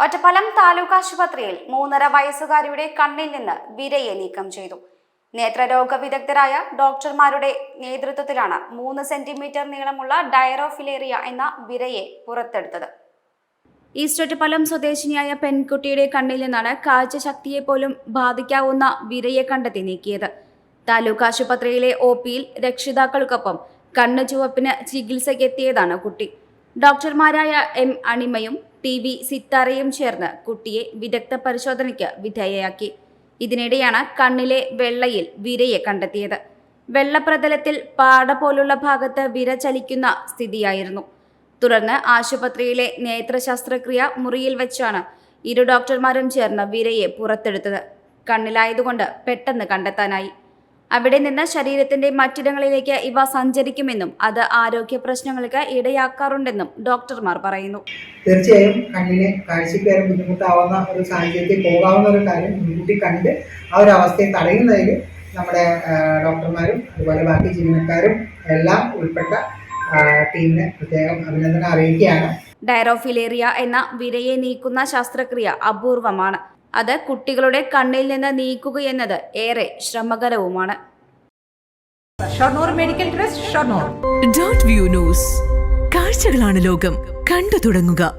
ഒറ്റപ്പാലം താലൂക്ക് ആശുപത്രിയിൽ മൂന്നര വയസ്സുകാരിയുടെ കണ്ണിൽ നിന്ന് വിരയെ നീക്കം ചെയ്തു. നേത്രരോഗ വിദഗ്ധരായ ഡോക്ടർമാരുടെ നേതൃത്വത്തിലാണ് മൂന്ന് സെന്റിമീറ്റർ നീളമുള്ള ഡയറോഫിലേറിയ എന്ന വിരയെ പുറത്തെടുത്തത്. ഈസ്റ്റ് ഒറ്റപ്പാലം സ്വദേശിനിയായ പെൺകുട്ടിയുടെ കണ്ണിൽ നിന്നാണ് കാഴ്ചശക്തിയെ പോലും ബാധിക്കാവുന്ന വിരയെ കണ്ടെത്തി നീക്കിയത്. താലൂക്ക് ആശുപത്രിയിലെ ഒ പിയിൽ രക്ഷിതാക്കൾക്കൊപ്പം കണ്ണു ചുവപ്പിന് ചികിത്സയ്ക്കെത്തിയതാണ് കുട്ടി. ഡോക്ടർമാരായ എം അണിമയും ടി വി സിത്താരയും ചേർന്ന് കുട്ടിയെ വിദഗ്ധ പരിശോധനയ്ക്ക് വിധേയയാക്കി. ഇതിനിടെയാണ് കണ്ണിലെ വെള്ളയിൽ വിരയെ കണ്ടെത്തിയത്. വെള്ളപ്രതലത്തിൽ പാട പോലുള്ള ഭാഗത്ത് വിര ചലിക്കുന്ന സ്ഥിതിയായിരുന്നു. തുടർന്ന് ആശുപത്രിയിലെ നേത്രശാസ്ത്രക്രിയ മുറിയിൽ വെച്ചാണ് ഇരു ഡോക്ടർമാരും ചേർന്ന് വിരയെ പുറത്തെടുത്തത്. കണ്ണിലായതുകൊണ്ട് പെട്ടെന്ന് കണ്ടെത്താനായി. അവിടെ നിന്ന് ശരീരത്തിന്റെ മറ്റിടങ്ങളിലേക്ക് ഇവ സഞ്ചരിക്കുമെന്നും അത് ആരോഗ്യ പ്രശ്നങ്ങൾക്ക് ഇടയാക്കാറുണ്ടെന്നും ഡോക്ടർമാർ പറയുന്നു. തീർച്ചയായും കണ്ണിന് കാഴ്ചയ്ക്ക് വരെ ബുദ്ധിമുട്ടാവുന്ന ഒരു സാഹചര്യത്തിൽ പോകാവുന്ന ഒരു കാര്യം മുൻകൂട്ടി കണ്ട് ആ ഒരു അവസ്ഥയെ തടയുന്നതിൽ നമ്മുടെ ഡോക്ടർമാരും അതുപോലെ ബാക്കി ജീവനക്കാരും എല്ലാം ഉൾപ്പെട്ട ടീമിന് ടീമിനെ പ്രത്യേകം അഭിനന്ദനം അറിയിക്കുകയാണ്. ഡയറോഫിലേറിയ എന്ന വിരയെ നീക്കുന്ന ശസ്ത്രക്രിയ അപൂർവമാണ്. അത് കുട്ടികളുടെ കണ്ണിൽ നിന്ന് നീക്കുകയെന്നത് ഏറെ ശ്രമകരവുമാണ്. Shoranur medical trust Shoranur. Dot view news കാഴ്ചകളാണ് ലോകം. കണ്ടു തുടങ്ങുക.